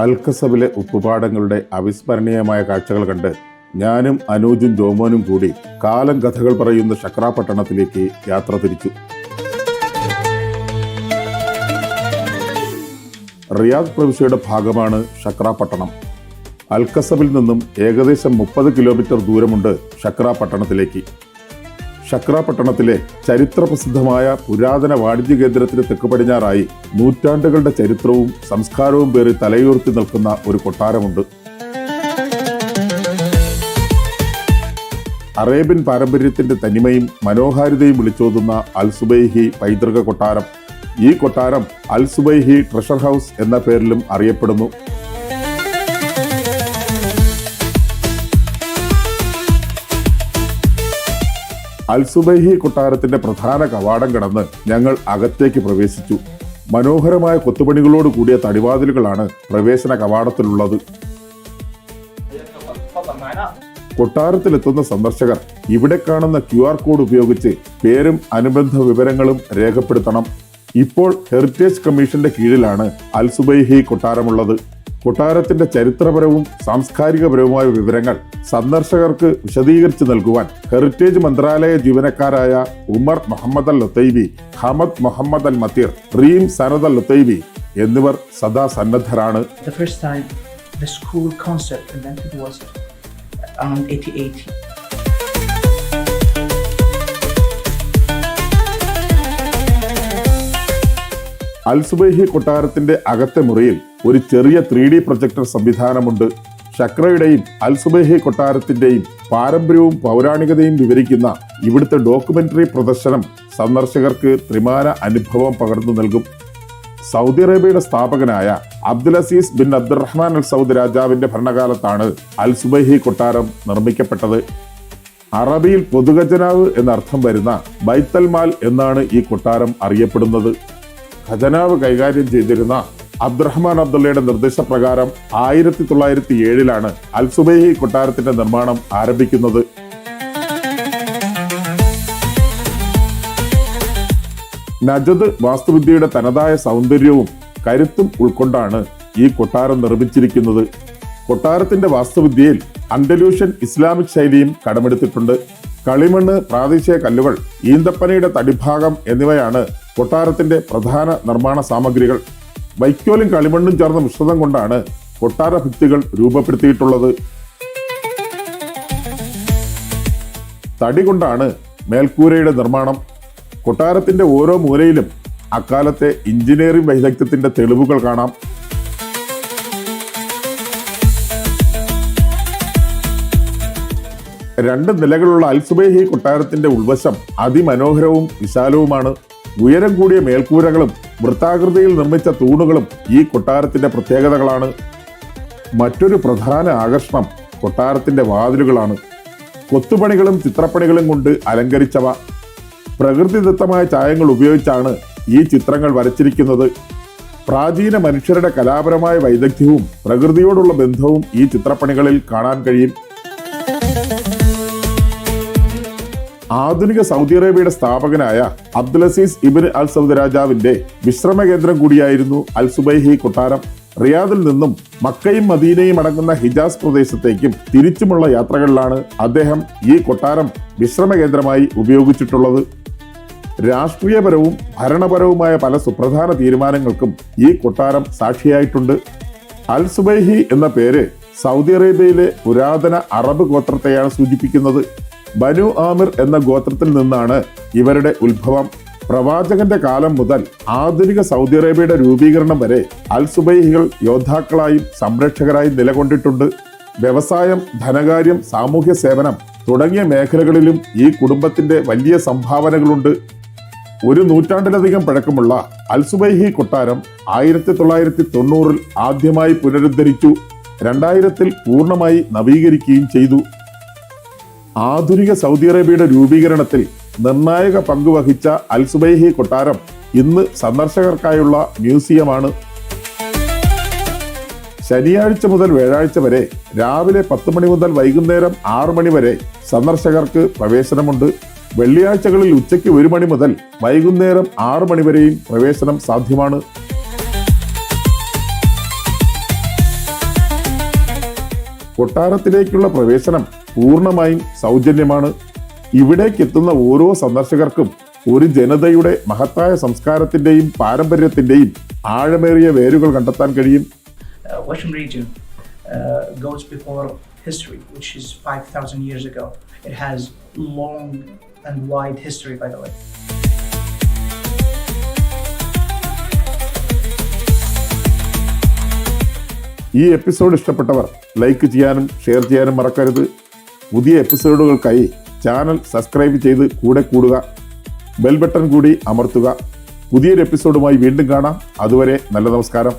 അൽക്കസബിലെ ഉപ്പുപാടങ്ങളുടെ അവിസ്മരണീയമായ കാഴ്ചകൾ കണ്ട് ഞാനും അനൂജും ജോമോനും കൂടി കാലം കഥകൾ പറയുന്ന ശക്രാപട്ടണത്തിലേക്ക് യാത്ര തിരിച്ചു. റിയാദ് പ്രവിശ്യയുടെ ഭാഗമാണ് ഷക്രാപട്ടണം അൽക്കസബിൽ നിന്നും ഏകദേശം മുപ്പത് കിലോമീറ്റർ ദൂരമുണ്ട് ഷക്ര പട്ടണത്തിലേക്ക് ഷക്ര പട്ടണത്തിലെ ചരിത്രപ്രസിദ്ധമായ പുരാതന വാണിജ്യ കേന്ദ്രത്തിന് തെക്ക് പടിഞ്ഞാറായി നൂറ്റാണ്ടുകളുടെ ചരിത്രവും സംസ്കാരവും പേറി തലയുയർത്തി നിൽക്കുന്ന ഒരു കൊട്ടാരമുണ്ട്. അറേബ്യൻ പാരമ്പര്യത്തിന്റെ തനിമയും മനോഹാരിതയും വിളിച്ചോതുന്ന അൽസുബൈഹി പൈതൃക കൊട്ടാരം. ഈ കൊട്ടാരം അൽസുബൈഹി ട്രഷർ ഹൗസ് എന്ന പേരിലും അറിയപ്പെടുന്നു. അൽസുബൈഹി കൊട്ടാരത്തിന്റെ പ്രധാന കവാടം കടന്ന് ഞങ്ങൾ അകത്തേക്ക് പ്രവേശിച്ചു. മനോഹരമായ കൊത്തുപണികളോട് കൂടിയ തടിവാതിലുകളാണ് പ്രവേശന കവാടത്തിലുള്ളത്. കൊട്ടാരത്തിലെത്തുന്ന സന്ദർശകർ ഇവിടെ കാണുന്ന ക്യു ആർ കോഡ് ഉപയോഗിച്ച് പേരും അനുബന്ധ വിവരങ്ങളും രേഖപ്പെടുത്തണം. ഇപ്പോൾ ഹെറിറ്റേജ് കമ്മീഷന്റെ കീഴിലാണ് അൽസുബൈഹി കൊട്ടാരമുള്ളത്. കൊട്ടാരത്തിന്റെ ചരിത്രപരവും സാംസ്കാരികപരവുമായ വിവരങ്ങൾ സന്ദർശകർക്ക് വിശദീകരിച്ചു നൽകുവാൻ ഹെറിറ്റേജ് മന്ത്രാലയ ജീവനക്കാരായ Umar Muhammad Al Lothaibi Hamad Muhammad Al Mateer Reem Sanad Al Lothaibi എന്നിവർ സദാ സന്നദ്ധരാണ് The school concept invented was around 1880. അൽസുബൈഹി കൊട്ടാരത്തിന്റെ അകത്തെ മുറിയിൽ ഒരു ചെറിയ ത്രീ ഡി പ്രൊജക്ടർ സംവിധാനമുണ്ട്. ഷക്രയുടെയും അൽസുബൈഹി കൊട്ടാരത്തിന്റെയും പാരമ്പര്യവും പൗരാണികതയും വിവരിക്കുന്ന ഇവിടുത്തെ ഡോക്യുമെന്ററി പ്രദർശനം സന്ദർശകർക്ക് ത്രിമാന അനുഭവം പകർന്നു നൽകും. സൗദി അറേബ്യയുടെ സ്ഥാപകനായ Abdul Aziz bin Abdulrahman Al Saud രാജാവിന്റെ ഭരണകാലത്താണ് അൽ സുബൈഹി കൊട്ടാരം നിർമ്മിക്കപ്പെട്ടത്. അറബിയിൽ പൊതുഖജനാവ് എന്നർത്ഥം വരുന്ന ബൈത്തൽമാൽ എന്നാണ് ഈ കൊട്ടാരം അറിയപ്പെടുന്നത്. ഖജനാവ് കൈകാര്യം ചെയ്തിരുന്ന അബ്ദുറഹ്മാൻ അബ്ദുള്ളയുടെ നിർദ്ദേശപ്രകാരം ആയിരത്തി തൊള്ളായിരത്തി ഏഴിലാണ് അൽ സുബൈഹി കൊട്ടാരത്തിന്റെ നിർമ്മാണം ആരംഭിക്കുന്നത്. നജദ് വാസ്തുവിദ്യയുടെ തനതായ സൗന്ദര്യവും കരുത്തും ഉൾക്കൊണ്ടാണ് ഈ കൊട്ടാരം നിർമ്മിച്ചിരിക്കുന്നത്. കൊട്ടാരത്തിന്റെ വാസ്തുവിദ്യയിൽ അണ്ടലൂഷ്യൻ ഇസ്ലാമിക് ശൈലിയും കടമെടുത്തിട്ടുണ്ട്. കളിമണ്ണ് പ്രാദേശിക കല്ലുകൾ ഈന്തപ്പനയുടെ തടിഭാഗം എന്നിവയാണ് കൊട്ടാരത്തിന്റെ പ്രധാന നിർമ്മാണ സാമഗ്രികൾ വൈക്കോലും കളിമണ്ണും ചേർന്ന മിശ്രിതം കൊണ്ടാണ് കൊട്ടാര ഭിത്തികൾ രൂപപ്പെടുത്തിയിട്ടുള്ളത്. തടി കൊണ്ടാണ് മേൽക്കൂരയുടെ നിർമ്മാണം. കൊട്ടാരത്തിന്റെ ഓരോ മൂലയിലും അക്കാലത്തെ എഞ്ചിനീയറിംഗ് വൈദഗ്ധ്യത്തിന്റെ തെളിവുകൾ കാണാം. രണ്ട് നിലകളുള്ള അൽസുബേഹി കൊട്ടാരത്തിന്റെ ഉൾവശം അതിമനോഹരവും വിശാലവുമാണ്. ഉയരം കൂടിയ മേൽക്കൂരകളും വൃത്താകൃതിയിൽ നിർമ്മിച്ച തൂണുകളും ഈ കൊട്ടാരത്തിന്റെ പ്രത്യേകതകളാണ്. മറ്റൊരു പ്രധാന ആകർഷണം കൊട്ടാരത്തിന്റെ വാതിലുകളാണ്. കൊത്തുപണികളും ചിത്രപ്പണികളും കൊണ്ട് അലങ്കരിച്ചവ. പ്രകൃതിദത്തമായ ചായങ്ങൾ ഉപയോഗിച്ചാണ് ഈ ചിത്രങ്ങൾ വരച്ചിരിക്കുന്നത്. പ്രാചീന മനുഷ്യരുടെ കലാപരമായ വൈദഗ്ധ്യവും പ്രകൃതിയോടുള്ള ബന്ധവും ഈ ചിത്രപ്പണികളിൽ കാണാൻ കഴിയും. ആധുനിക സൗദി അറേബ്യയുടെ സ്ഥാപകനായ Abdul Aziz Ibn Al Saud രാജാവിന്റെ വിശ്രമ കേന്ദ്രം കൂടിയായിരുന്നു അൽ സുബൈഹി കൊട്ടാരം. റിയാദിൽ നിന്നും മക്കയും മദീനയും അടങ്ങുന്ന ഹിജാസ് പ്രദേശത്തേക്കും തിരിച്ചുമുള്ള യാത്രകളിലാണ് അദ്ദേഹം ഈ കൊട്ടാരം വിശ്രമ കേന്ദ്രമായി ഉപയോഗിച്ചിട്ടുള്ളത്. രാഷ്ട്രീയപരവും ഭരണപരവുമായ പല സുപ്രധാന തീരുമാനങ്ങൾക്കും ഈ കൊട്ടാരം സാക്ഷിയായിട്ടുണ്ട്. അൽ സുബൈഹി എന്ന പേര് സൗദി അറേബ്യയിലെ പുരാതന അറബ് ഗോത്രത്തെയാണ് സൂചിപ്പിക്കുന്നത്. ബനു ആമിർ എന്ന ഗോത്രത്തിൽ നിന്നാണ് ഇവരുടെ ഉത്ഭവം. പ്രവാചകന്റെ കാലം മുതൽ ആധുനിക സൗദി അറേബ്യയുടെ രൂപീകരണം വരെ അൽ സുബൈഹികൾ യോദ്ധാക്കളായും സംരക്ഷകരായും നിലകൊണ്ടിട്ടുണ്ട്. വ്യവസായം ധനകാര്യം സാമൂഹ്യ സേവനം തുടങ്ങിയ മേഖലകളിലും ഈ കുടുംബത്തിന്റെ വലിയ സംഭാവനകളുണ്ട്. ഒരു നൂറ്റാണ്ടിലധികം പഴക്കമുള്ള അൽസുബൈഹി കൊട്ടാരം ആയിരത്തി തൊള്ളായിരത്തി തൊണ്ണൂറിൽ ആദ്യമായി പുനരുദ്ധരിച്ചു. രണ്ടായിരത്തിൽ പൂർണമായി നവീകരിക്കുകയും ചെയ്തു. ആധുനിക സൗദി അറേബ്യയുടെ രൂപീകരണത്തിൽ നിർണായക പങ്കുവഹിച്ച അൽസുബൈഹി കൊട്ടാരം ഇന്ന് സന്ദർശകർക്കായുള്ള മ്യൂസിയമാണ്. ശനിയാഴ്ച മുതൽ വ്യാഴാഴ്ച വരെ രാവിലെ പത്ത് മണി മുതൽ വൈകുന്നേരം ആറു മണി വരെ സന്ദർശകർക്ക് പ്രവേശനമുണ്ട്. വെള്ളിയാഴ്ചകളിൽ ഉച്ചയ്ക്ക് ഒരു മണി മുതൽ വൈകുന്നേരം ആറു മണി വരെയും പ്രവേശനം സാധ്യമാണ്. കൊട്ടാരത്തിലേക്കുള്ള പ്രവേശനം പൂർണമായും സൗജന്യമാണ് ഇവിടേക്ക് എത്തുന്ന ഓരോ സന്ദർശകർക്കും ഒരു ജനതയുടെ മഹത്തായ സംസ്കാരത്തിന്റെയും പാരമ്പര്യത്തിന്റെയും ആഴമേറിയ വേരുകൾ കണ്ടെത്താൻ കഴിയും Uh, Western region uh, goes before history, which is 5,000 years ago. It has long and wide history, by the way. ഈ എപ്പിസോഡ് ഇഷ്ടപ്പെട്ടവർ ലൈക്ക് ചെയ്യാനും ഷെയർ ചെയ്യാനും മറക്കരുത് പുതിയ എപ്പിസോഡുകൾക്കായി ചാനൽ സബ്സ്ക്രൈബ് ചെയ്ത് കൂടെ കൂടുക. ബെൽ ബട്ടൺ കൂടി അമർത്തുക. പുതിയൊരു എപ്പിസോഡുമായി വീണ്ടും കാണാം. അതുവരെ നല്ല നമസ്കാരം.